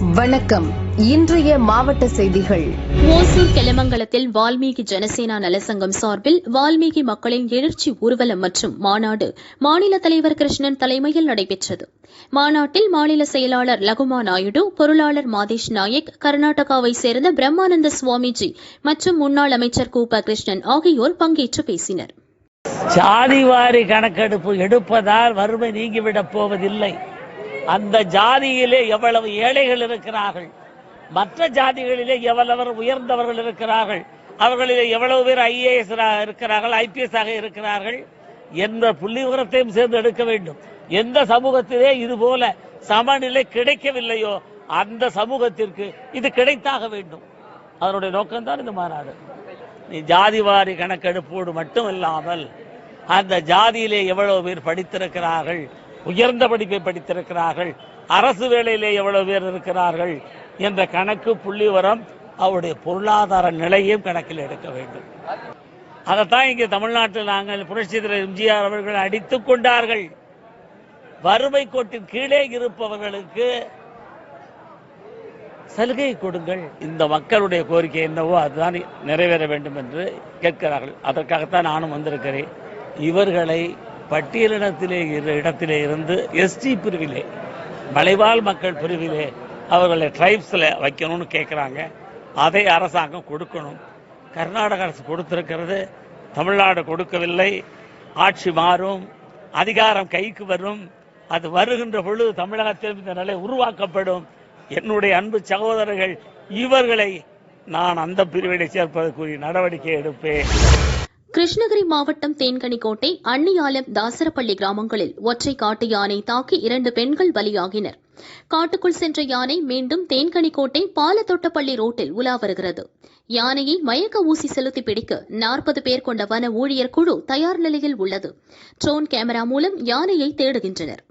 வணக்கம். இன்றைய மாவட்ட செய்திகள். ஓசூர் கெலமங்கலத்தில் வால்மீகி ஜனசேனா நலசங்கம் சார்பில் வால்மீகி மக்களின் எழுச்சி ஊர்வலம் மற்றும் மாநாடு மாநில தலைவர் கிருஷ்ணன் தலைமையில் நடைபெற்றது. மாநாட்டில் மாநில செயலாளர் லகுமா நாயுடு பொருளாளர் மாதேஷ் நாயக் கர்நாடகாவை சேர்ந்த பிரம்மானந்த சுவாமிஜி மற்றும் முன்னாள் அமைச்சர் கூப கிருஷ்ணன் ஆகியோர் பங்கேற்று பேசினர். சாதிவாரி கணக்கெடுப்பு எடுப்பதால் வறுமை நீங்கிவிடப் போவதில்லை. அந்த ஜாதியிலே எவ்வளவு ஏழைகள் இருக்கிறார்கள்? மற்ற ஜாதிகளிலே எவ்வளவு உயர்ந்தவர்கள் இருக்கிறார்கள்? அவர்களிலே எவ்வளவு பேர் ஐஏஎஸ் இருக்கிறார்கள் ஐபிஎஸ் ஆக இருக்கிறார்கள்? என்ற புள்ளி விவரத்தையும் சேர்ந்து எடுக்க வேண்டும். எந்த சமூகத்திலே இது போல சமநிலை கிடைக்கவில்லையோ அந்த சமூகத்திற்கு இது கிடைத்தாக வேண்டும். அதனுடைய நோக்கம்தான் இந்த மாநாடு நீ ஜாதிவாரி கணக்கெடுப்போடு மட்டும் இல்லாமல் அந்த ஜாதியிலே எவ்வளவு பேர் படித்திருக்கிறார்கள்? உயர்ந்த படிப்பை படித்திருக்கிறார்கள். அரசு வேலையிலே எவ்வளவு பேர் இருக்கிறார்கள் என்ற கணக்கு புள்ளிவரம் அவருடைய பொருளாதார நிலையும் கணக்கில் எடுக்க வேண்டும். அதைத்தான் இங்கே தமிழ்நாட்டில் நாங்கள் புரட்சி எம்ஜிஆர் அவர்கள் அடித்துக் கொண்டார்கள். வறுமை கோட்டின் கீழே இருப்பவர்களுக்கு சலுகை கொடுங்கள். இந்த மக்களுடைய கோரிக்கை என்னவோ அதுதான் நிறைவேற வேண்டும் என்று கேட்கிறார்கள். அதற்காகத்தான் நானும் வந்திருக்கிறேன். இவர்களை பட்டியலினத்திலே இரு- இடத்திலே இருந்து எஸ்டி பிரிவிலே மலைவாழ் மக்கள் பிரிவிலே அவர்களை ட்ரைப்ஸில் வைக்கணும்னு கேட்குறாங்க அதை அரசாங்கம் கொடுக்கணும். கர்நாடக அரசு கொடுத்துருக்கிறது. தமிழ்நாடு கொடுக்கவில்லை. ஆட்சி மாறும். அதிகாரம் கைக்கு வரும். அது வருகின்ற பொழுது தமிழகத்தில் இந்த நிலை உருவாக்கப்படும். என்னுடைய அன்பு சகோதரர்கள் இவர்களை நான் அந்த பிரிவினை சேர்ப்பதற்குரிய நடவடிக்கை எடுப்பேன். கிருஷ்ணகிரி மாவட்டம் தேன்கனிக்கோட்டை அன்னியாலம் தாசரப்பள்ளி கிராமங்களில் ஒற்றை காட்டு யானை தாக்கி இரண்டு பெண்கள் பலியாகினர். காட்டுக்குள் சென்ற யானை மீண்டும் தேன்கனிக்கோட்டை பாலத்தொட்டப்பள்ளி ரோட்டில் உலா வருகிறது. யானையை மயக்க ஊசி செலுத்தி பிடிக்க நாற்பது பேர் கொண்ட வன ஊழியர் குழு தயார் நிலையில் உள்ளது. ட்ரோன் கேமரா மூலம் யானையை தேடுகின்றனர்.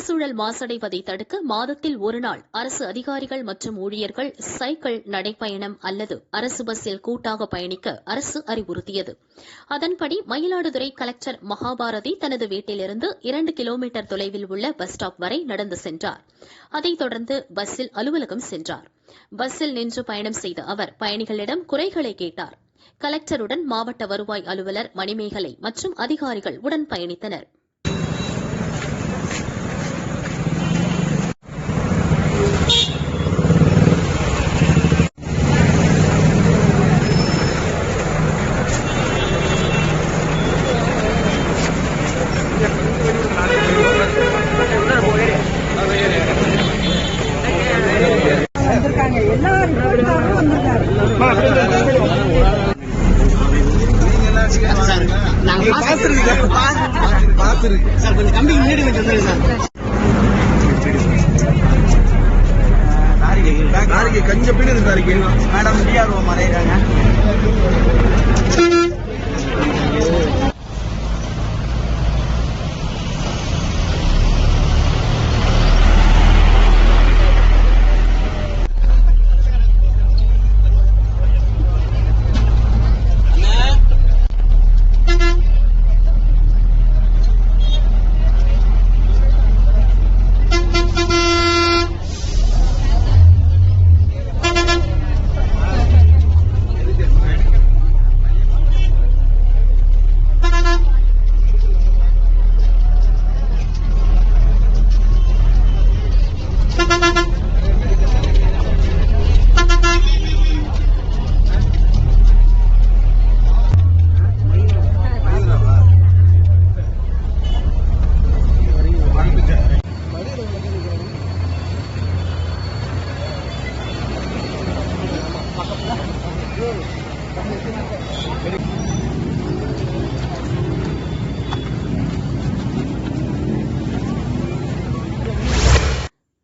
சுற்றுச்சூழல் மாசடைவதை தடுக்க மாதத்தில் ஒருநாள் அரசு அதிகாரிகள் மற்றும் ஊழியர்கள் சைக்கிள் நடைப்பயணம் அல்லது அரசு பஸ்ஸில் கூட்டாக பயணிக்க அரசு அறிவுறுத்தியது. அதன்படி மயிலாடுதுறை கலெக்டர் மகாபாரதி தனது வீட்டிலிருந்து இரண்டு கிலோமீட்டர் தொலைவில் உள்ள பஸ் ஸ்டாப் வரை நடந்து சென்றார். அதைத் தொடர்ந்து பஸ்ஸில் அலுவலகம் சென்றார். பஸ்ஸில் நின்று பயணம் செய்த அவர் பயணிகளிடம் குறைகளை கேட்டார். கலெக்டருடன் மாவட்ட வருவாய் அலுவலர் மணிமேகலை மற்றும் அதிகாரிகள் உடன் பயணித்தனா்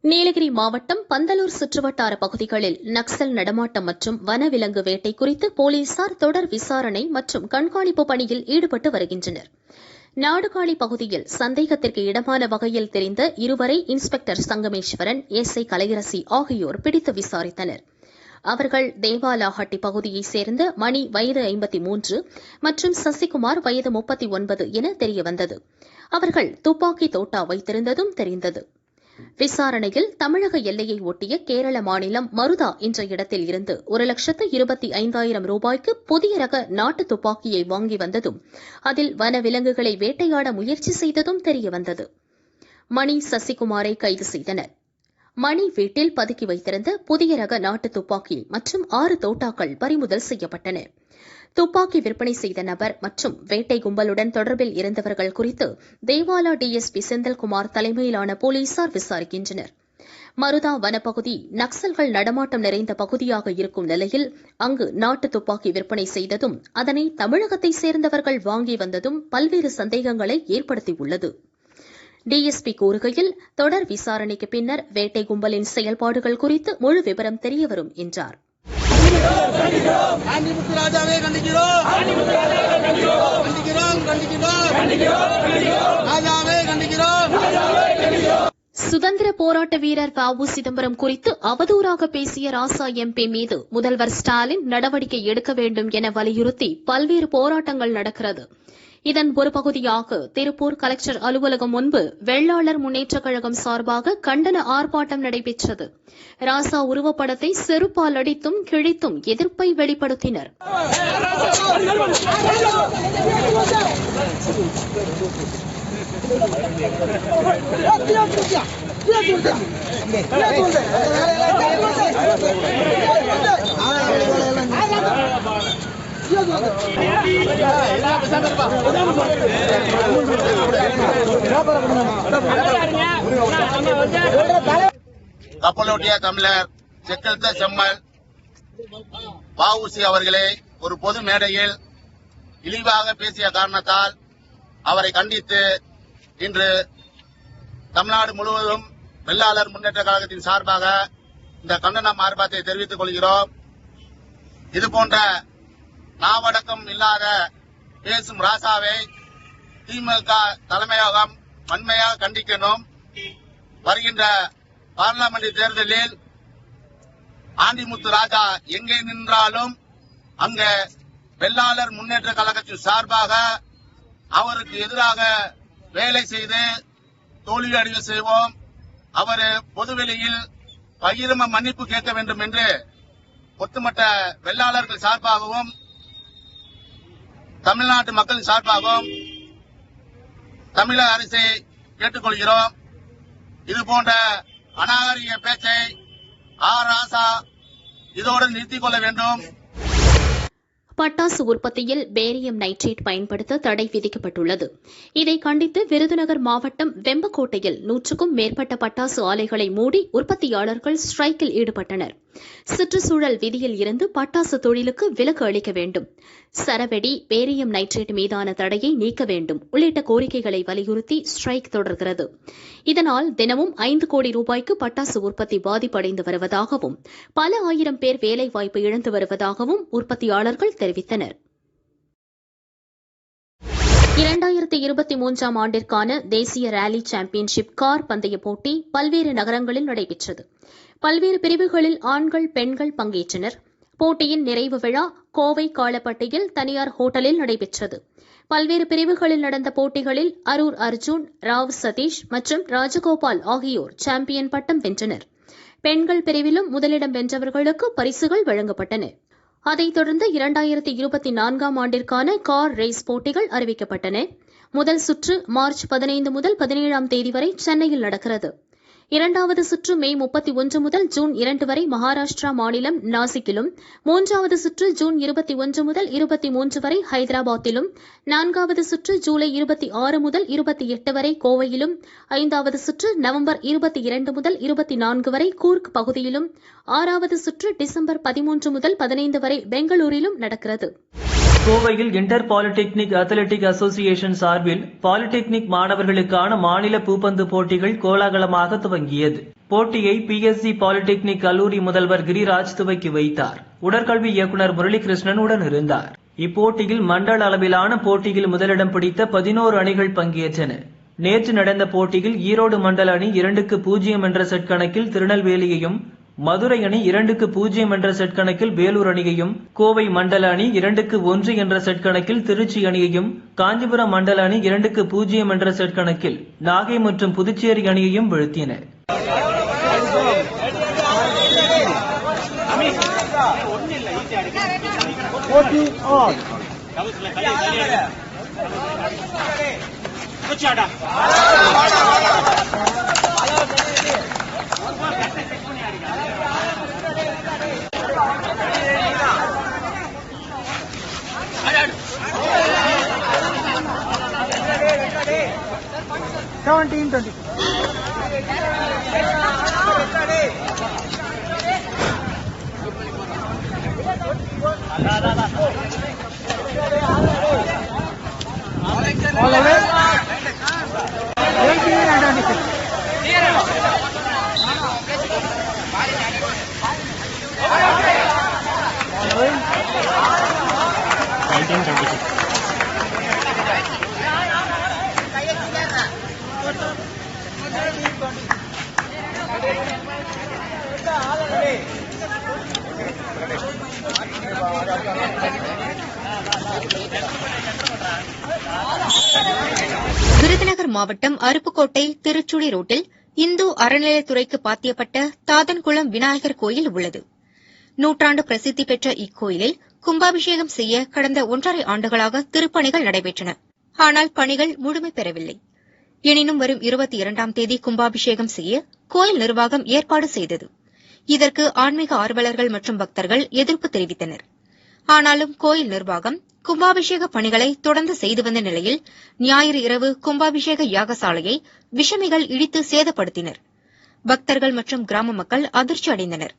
நீலகிரி மாவட்டம் பந்தலூர் சுற்றுவட்டார பகுதிகளில் நக்சல் நடமாட்டம் மற்றும் வனவிலங்கு வேட்டை குறித்து போலீசார் தொடர் விசாரணை மற்றும் கண்காணிப்பு பணியில் ஈடுபட்டு வருகின்றனர். நாடுகாலி பகுதியில் சந்தேகத்திற்கு இடமான வகையில் தெரிந்த இருவரை இன்ஸ்பெக்டர் சங்கமேஸ்வரன் எஸ்ஐ கலையரசி ஆகியோர் பிடித்து விசாரித்தனர். அவர்கள் தேவாலாஹட்டி பகுதியைச் சேர்ந்த மணி வயது ஐம்பத்தி மூன்று மற்றும் சசிகுமார் வயது முப்பத்தி ஒன்பது என தெரியவந்தது. அவர்கள் துப்பாக்கி தோட்டா வைத்திருந்ததும் தெரிந்தது. விசாரணையில் தமிழக எல்லையை ஒட்டிய கேரள மாநிலம் மருதா என்ற இடத்தில் இருந்து ஒரு லட்சத்து இருபத்தி ஐந்தாயிரம் ரூபாய்க்கு புதிய ரக நாட்டு துப்பாக்கியை வாங்கி வந்ததும் அதில் வனவிலங்குகளை வேட்டையாட முயற்சி செய்ததும் தெரியவந்தது. மணி சசிகுமாரை கைது செய்தனர். மணி வீட்டில் பதுக்கி வைத்திருந்த புதிய ரக நாட்டு துப்பாக்கி மற்றும் ஆறு தோட்டாக்கள் பறிமுதல் செய்யப்பட்டன. துப்பாக்கி விற்பனை செய்த நபர் மற்றும் வேட்டை கும்பலுடன் தொடர்பில் இருந்தவர்கள் குறித்து தேவாலா டிஎஸ்பி செந்தில்குமார் தலைமையிலான போலீசார் விசாரிக்கின்றனர். மருதா வனப்பகுதி நக்சல்கள் நடமாட்டம் நிறைந்த பகுதியாக இருக்கும் நிலையில் அங்கு நாட்டு துப்பாக்கி விற்பனை செய்ததும் அதனை தமிழகத்தை சேர்ந்தவர்கள் வாங்கி வந்ததும் பல்வேறு சந்தேகங்களை ஏற்படுத்தியுள்ளது. டிஎஸ்பி கூறுகையில் தொடர் விசாரணைக்கு பின்னர் வேட்டை கும்பலின் செயல்பாடுகள் குறித்து முழு விவரம் தெரியவரும் என்றார். சுதந்திர போராட்ட வீரர் பாபு சிதம்பரம் குறித்து அவதூறாக பேசிய ராசா எம்பி மீது முதல்வர் ஸ்டாலின் நடவடிக்கை எடுக்க வேண்டும் என வலியுறுத்தி பல்வேறு போராட்டங்கள் நடக்கிறது. இதன் ஒரு பகுதியாக திருப்பூர் கலெக்டர் அலுவலகம் முன்பு வெள்ளாளர் முன்னேற்றக் கழகம் சார்பாக கண்டன ஆர்ப்பாட்டம் நடைபெற்றது ராசா உருவப்படத்தை செருப்பால் அடித்தும் கிழித்தும் எதிர்ப்பை வெளிப்படுத்தினர் கப்பலோட்டிய தமிழர் செக்கெழுத்த செம்மல் வஉசி அவர்களே ஒரு பொது மேடையில் இழிவாக பேசிய காரணத்தால் அவரை கண்டித்து இன்று தமிழ்நாடு முழுவதும் வெள்ளாளர் முன்னேற்ற கழகத்தின் சார்பாக இந்த கண்டன ஆர்ப்பாட்டத்தை தெரிவித்துக் கொள்கிறோம். இதுபோன்ற நாவடக்கம் இல்லாத பேசும் ராசாவை திமுக தலைமையகம் வன்மையாக கண்டிக்கணும் வருகின்ற பார்லமெண்ட் தேர்தலில் ஆண்டிமுத்து ராஜா எங்கே நின்றாலும் அங்க வெள்ளாளர் முன்னேற்ற கழகத்தின் சார்பாக அவருக்கு எதிராக வேலை செய்து தோல்வி அடைய செய்வோம். அவர் பொதுவெளியில் பகிரம மன்னிப்பு கேட்க வேண்டும் என்று ஒட்டுமொத்த வெள்ளாளர்கள் சார்பாகவும் தமிழ்நாட்டு மக்களின் சார்பாகவும் தமிழக அரசை கேட்டுக்கொள்கிறோம். இது போன்ற அநாகரிக பேச்சை ஆர் இதோடு நிறுத்திக் கொள்ள வேண்டும். பட்டாசு உற்பத்தியில் பேரியம் நைட்ரேட் பயன்படுத்த தடை விதிக்கப்பட்டுள்ளது. இதை கண்டித்து விருதுநகர் மாவட்டம் வெம்பக்கோட்டையில் நூற்றுக்கும் மேற்பட்ட பட்டாசு ஆலைகளை மூடி உற்பத்தியாளர்கள் ஸ்ட்ரைக்கில் ஈடுபட்டனர். சுற்றுச்சூழல் விதியில் இருந்து பட்டாசு தொழிலுக்கு விலக்கு அளிக்க வேண்டும். சரவெடி பேரியம் நைட்ரேட் மீதான தடையை நீக்க வேண்டும். உள்ளிட்ட கோரிக்கைகளை வலியுறுத்தி ஸ்ட்ரைக் தொடர்கிறது. இதனால் தினமும் ஐந்து கோடி ரூபாய்க்கு பட்டாசு உற்பத்தி பாதிப்படைந்து வருவதாகவும் பல ஆயிரம் பேர் வேலைவாய்ப்பு இழந்து வருவதாகவும் உற்பத்தியாளர்கள் தெரிவித்தனர். இரண்டாயிரத்தி இருபத்தி மூன்றாம் ஆண்டிற்கான தேசிய ரேலி சாம்பியன்ஷிப் கார் பந்தய போட்டி பல்வேறு நகரங்களில் நடைபெற்றது. பல்வேறு பிரிவுகளில் ஆண்கள் பெண்கள் பங்கேற்றனர். போட்டியின் நிறைவு விழா கோவை காலப்பட்டியில் தனியார் ஹோட்டலில் நடைபெற்றது. பல்வேறு பிரிவுகளில் நடந்த போட்டிகளில் அரூர் அர்ஜுன் ராவ் சதீஷ் மற்றும் ராஜகோபால் ஆகியோர் சாம்பியன் பட்டம் வென்றனர். பெண்கள் பிரிவிலும் முதலிடம் வென்றவர்களுக்கு பரிசுகள் வழங்கப்பட்டன. அதைத் தொடர்ந்து இரண்டாயிரத்தி இருபத்தி நான்காம் ஆண்டிற்கான கார் ரேஸ் போட்டிகள் அறிவிக்கப்பட்டன. முதல் சுற்று மார்ச் பதினைந்து முதல் பதினேழாம் தேதி வரை சென்னையில் நடக்கிறது. இரண்டாவது சுற்று மே முப்பத்தி ஒன்று முதல் ஜூன் இரண்டு வரை மகாராஷ்டிரா மாநிலம் நாசிக்கிலும் மூன்றாவது சுற்று ஜூன் இருபத்தி ஒன்று முதல் இருபத்தி மூன்று வரை ஹைதராபாத்திலும் நான்காவது சுற்று ஜூலை இருபத்தி ஆறு முதல் இருபத்தி எட்டு வரை கோவையிலும் ஐந்தாவது சுற்று நவம்பர் இருபத்தி இரண்டு முதல் இருபத்தி நான்கு வரை கூர்க் பகுதியிலும் ஆறாவது சுற்று டிசம்பர் பதிமூன்று முதல் பதினைந்து வரை பெங்களூரிலும் நடக்கிறது. கோவையில் இன்டர் பாலிடெக்னிக் அத்லெட்டிக் அசோசியேஷன் சார்பில் பாலிடெக்னிக் மாணவர்களுக்கான மாநில பூப்பந்து போட்டிகள் கோலாகலமாக துவங்கியது. போட்டியை பிஎஸ்சி பாலிடெக்னிக் கல்லூரி முதல்வர் கிரிராஜ் துவக்கி வைத்தார். உடற்கல்வி இயக்குனர் முரளிகிருஷ்ணன் உடன் இருந்தார். இப்போட்டியில் மண்டல அளவிலான போட்டியில் முதலிடம் பிடித்த பதினோரு அணிகள் பங்கேற்றன. நேற்று நடந்த போட்டியில் ஈரோடு மண்டல அணி இரண்டுக்கு பூஜ்ஜியம் என்ற செட் கணக்கில் திருநெல்வேலியையும் மதுரை அணி இரண்டுக்கு பூஜ்ஜியம் என்ற செட் கணக்கில் வேலூர் அணியையும் கோவை மண்டல அணி இரண்டுக்கு ஒன்று என்ற செட் கணக்கில் திருச்சி அணியையும் காஞ்சிபுரம் மண்டல அணி இரண்டுக்கு பூஜ்ஜியம் என்ற செட் கணக்கில் நாகை மற்றும் புதுச்சேரி அணியையும் வீழ்த்தின. సెవెంటీన్ ట్వంటీ மாவட்டம் அருப்புக்கோட்டை திருச்சுழி ரோட்டில் இந்து அறநிலையத்துறைக்கு பாத்தியப்பட்ட தாதன்குளம் விநாயகர் கோயில் உள்ளது. நூற்றாண்டு பிரசித்தி பெற்ற இக்கோயிலில் கும்பாபிஷேகம் செய்ய கடந்த ஒன்றரை ஆண்டுகளாக திருப்பணிகள் நடைபெற்றன. ஆனால் பணிகள் முழுமை பெறவில்லை. எனினும் வரும் இருபத்தி இரண்டாம் தேதி கும்பாபிஷேகம் செய்ய கோயில் நிர்வாகம் ஏற்பாடு செய்தது. இதற்கு ஆன்மீக ஆர்வலர்கள் மற்றும் பக்தர்கள் எதிர்ப்பு தெரிவித்தனர். ஆனாலும் கோயில் நிர்வாகம் கும்பாபிஷேக பணிகளை தொடர்ந்து செய்து வந்த நிலையில் ஞாயிறு இரவு கும்பாபிஷேக யாகசாலையை விஷமிகள் இடித்து சேதப்படுத்தினர். பக்தர்கள் மற்றும் கிராம மக்கள் அதிர்ச்சி அடைந்தனர்.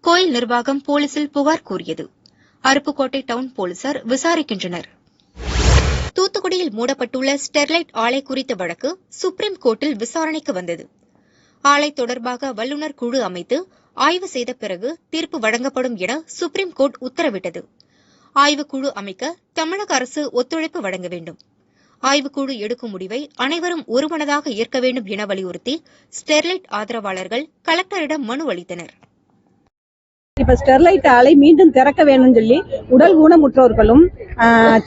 கோயில் நிர்வாகம் போலீசில் புகார் கூறியது. அருப்புக்கோட்டை டவுன் போலீசார் விசாரிக்கின்றனர். தூத்துக்குடியில் மூடப்பட்டுள்ள ஸ்டெர்லைட் ஆலை குறித்த வழக்கு சுப்ரீம் கோர்ட்டில் விசாரணைக்கு வந்தது. ஆலை தொடர்பாக வல்லுநர் குழு அமைத்து ஆய்வு செய்த பிறகு தீர்ப்பு வழங்கப்படும் என சுப்ரீம் கோர்ட் உத்தரவிட்டது. ஆய்வுக்குழு அமைக்க தமிழக அரசு ஒத்துழைப்பு வழங்க வேண்டும். ஆய்வுக்குழு எடுக்கும் முடிவை அனைவரும் ஒருமனதாக ஏற்க வேண்டும் என வலியுறுத்தி ஸ்டெர்லைட் ஆதரவாளர்கள் கலெக்டரிடம் மனு அளித்தனர். இப்ப ஸ்டெர்லைட் ஆலை மீண்டும் திறக்க வேணும்னு சொல்லி உடல் ஊனமுற்றோர்களும்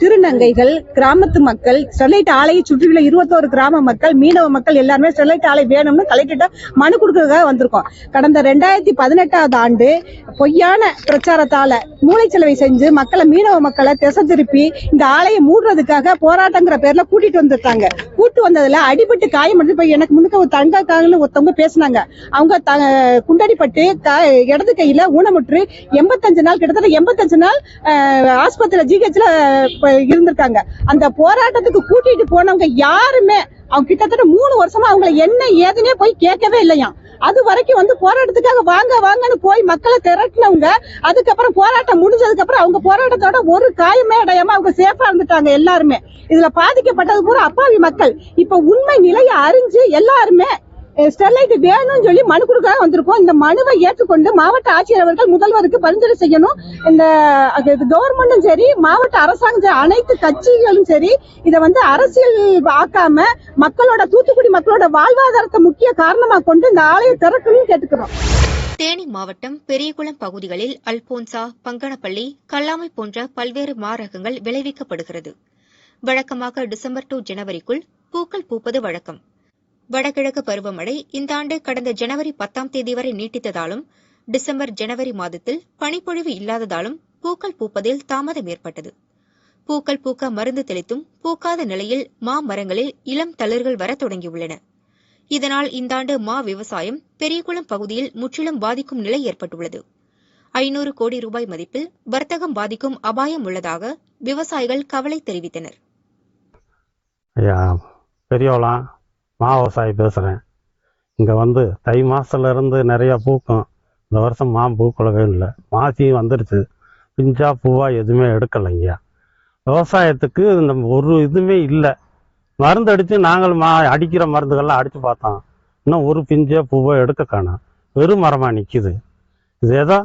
திருநங்கைகள் கிராமத்து மக்கள் ஸ்டெர்லைட் ஆலையை சுற்றியுள்ள இருபத்தோரு கிராம மக்கள் மீனவ மக்கள் எல்லாருமே ஸ்டெர்லைட் ஆலை வேணும்னு கலெக்டர்கிட்ட மனு கொடுக்கறதுக்காக வந்திருக்கோம். கடந்த ரெண்டாயிரத்தி பதினெட்டாவது ஆண்டு பொய்யான பிரச்சாரத்தால மூளைச்சலவை செஞ்சு மக்களை மீனவ மக்களை திசை திருப்பி இந்த ஆலையை மூடுறதுக்காக போராட்டங்கிற பேர்ல கூட்டிட்டு வந்திருக்காங்க. கூட்டு வந்ததுல அடிபட்டு காயமடைந்து போய் எனக்கு முன்னுக்கு ஒரு தங்கக்காகன்னு ஒருத்தவங்க பேசுனாங்க. அவங்க குண்டடிப்பட்டு இடது கையில ஊனமுற்று எண்பத்தஞ்சு நாள் கிட்டத்தட்ட எண்பத்தஞ்சு நாள் ஆஸ்பத்திரி ஆஸ்பத்திரியில ஜிஹெச்ல இருந்திருக்காங்க. அந்த போராட்டத்துக்கு கூட்டிட்டு போனவங்க யாருமே அவங்க கிட்டத்தட்ட மூணு வருஷமா அவங்கள என்ன ஏதுனே போய் கேட்கவே இல்லையா அது வரைக்கும் வந்து போராட்டத்துக்காக வாங்க வாங்கன்னு போய் மக்களை திரட்டினவங்க அதுக்கப்புறம் போராட்டம் முடிஞ்சதுக்கு அப்புறம் அவங்க போராட்டத்தோட ஒரு காயமே அடையாம அவங்க சேஃபா இருந்துட்டாங்க எல்லாருமே. இதுல பாதிக்கப்பட்டது பூரா அப்பாவி மக்கள். இப்ப உண்மை நிலையை அறிஞ்சு எல்லாருமே ஸ்டெர்லைட் வேணும்னு சொல்லி மனு கொடுக்க வந்திருக்கோம். இந்த மனுவை ஏற்றுக்கொண்டு மாவட்ட ஆட்சியர் அவர்கள் முதல்வருக்கு பரிந்துரை செய்யணும். இந்த கவர்மெண்டும் சரி மாவட்ட அரசாங்கம் அனைத்து கட்சிகளும் சரி இதை வந்து அரசியல் ஆக்காம மக்களோட தூத்துக்குடி மக்களோட வாழ்வாதாரத்தை முக்கிய காரணமா கொண்டு இந்த ஆலையை திறக்கணும்னு கேட்டுக்கிறோம். தேனி மாவட்டம் பெரியகுளம் பகுதிகளில் அல்போன்சா பங்கனப்பள்ளி கல்லாமை போன்ற பல்வேறு மாரகங்கள் விளைவிக்கப்படுகிறது. வழக்கமாக டிசம்பர் டு ஜனவரிக்குள் பூக்கள் பூப்பது வழக்கம். வடகிழக்கு பருவமழை இந்த ஆண்டு கடந்த ஜனவரி பத்தாம் தேதி வரை நீட்டித்ததாலும் டிசம்பர் ஜனவரி மாதத்தில் பனிப்பொழிவு இல்லாததாலும் பூக்கள் பூப்பதில் தாமதம் ஏற்பட்டது. பூக்கள் பூக்க மருந்து தெளித்தும் பூக்காத நிலையில் மா மரங்களில் இளம் தளிர்கள் வர தொடங்கியுள்ளன. இதனால் இந்த ஆண்டு மா விவசாயம் பெரியகுளம் பகுதியில் முற்றிலும் பாதிக்கும் நிலை ஏற்பட்டுள்ளது. ஐநூறு கோடி ரூபாய் மதிப்பில் வர்த்தகம் பாதிக்கும் அபாயம் உள்ளதாக விவசாயிகள் கவலை தெரிவித்தனர். மா விவசாயி பேசுகிறேன் இங்கே வந்து தை மாசத்துல இருந்து நிறைய பூக்கும். இந்த வருஷம் மா பூக்குலவே இல்லை. மாசியும் வந்துடுச்சு பிஞ்சா பூவா எதுவுமே எடுக்கலைங்கய்யா விவசாயத்துக்கு இந்த ஒரு இதுவுமே இல்லை. மருந்து அடித்து நாங்கள் மா அடிக்கிற மருந்துகள்லாம் அடித்து பார்த்தோம். இன்னும் ஒரு பிஞ்சே பூவோ எடுக்க காணும் வெறும் மரமாக நிற்கிது இது ஏதோ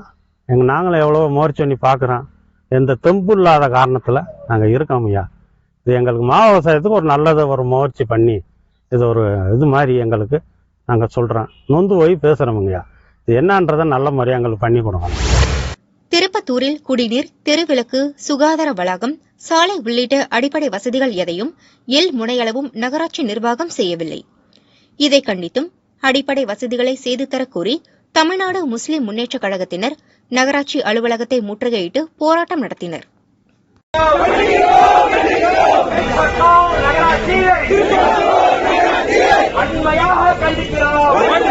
எங்கள் நாங்களும் எவ்வளோ முயற்சி பண்ணி பார்க்குறோம். எந்த தெம்பு இல்லாத காரணத்தில் நாங்கள் இருக்கோம் ஐயா. இது எங்களுக்கு மா விவசாயத்துக்கு ஒரு நல்லதை ஒரு முயற்சி பண்ணி இது ஒரு இது மாதிரி எங்களுக்கு நாங்கள் சொல்கிறோம் நொந்து போய் பேசுகிறோமுங்கய்யா இது என்னன்றதை நல்ல முறையாக எங்களுக்கு பண்ணி கொடுங்க. திருப்பத்தூரில் குடிநீர் தெருவிளக்கு சுகாதார வளாகம் சாலை உள்ளிட்ட அடிப்படை வசதிகள் எதையும் எல் முனையளவும் நகராட்சி நிர்வாகம் செய்யவில்லை. இதை கண்டித்தும் அடிப்படை வசதிகளை செய்து தரக் கோரி தமிழ்நாடு முஸ்லிம் முன்னேற்றக் கழகத்தினர் நகராட்சி அலுவலகத்தை முற்றுகையிட்டு போராட்டம் நடத்தினர். அண்மையாக கண்டிக்கிறோம்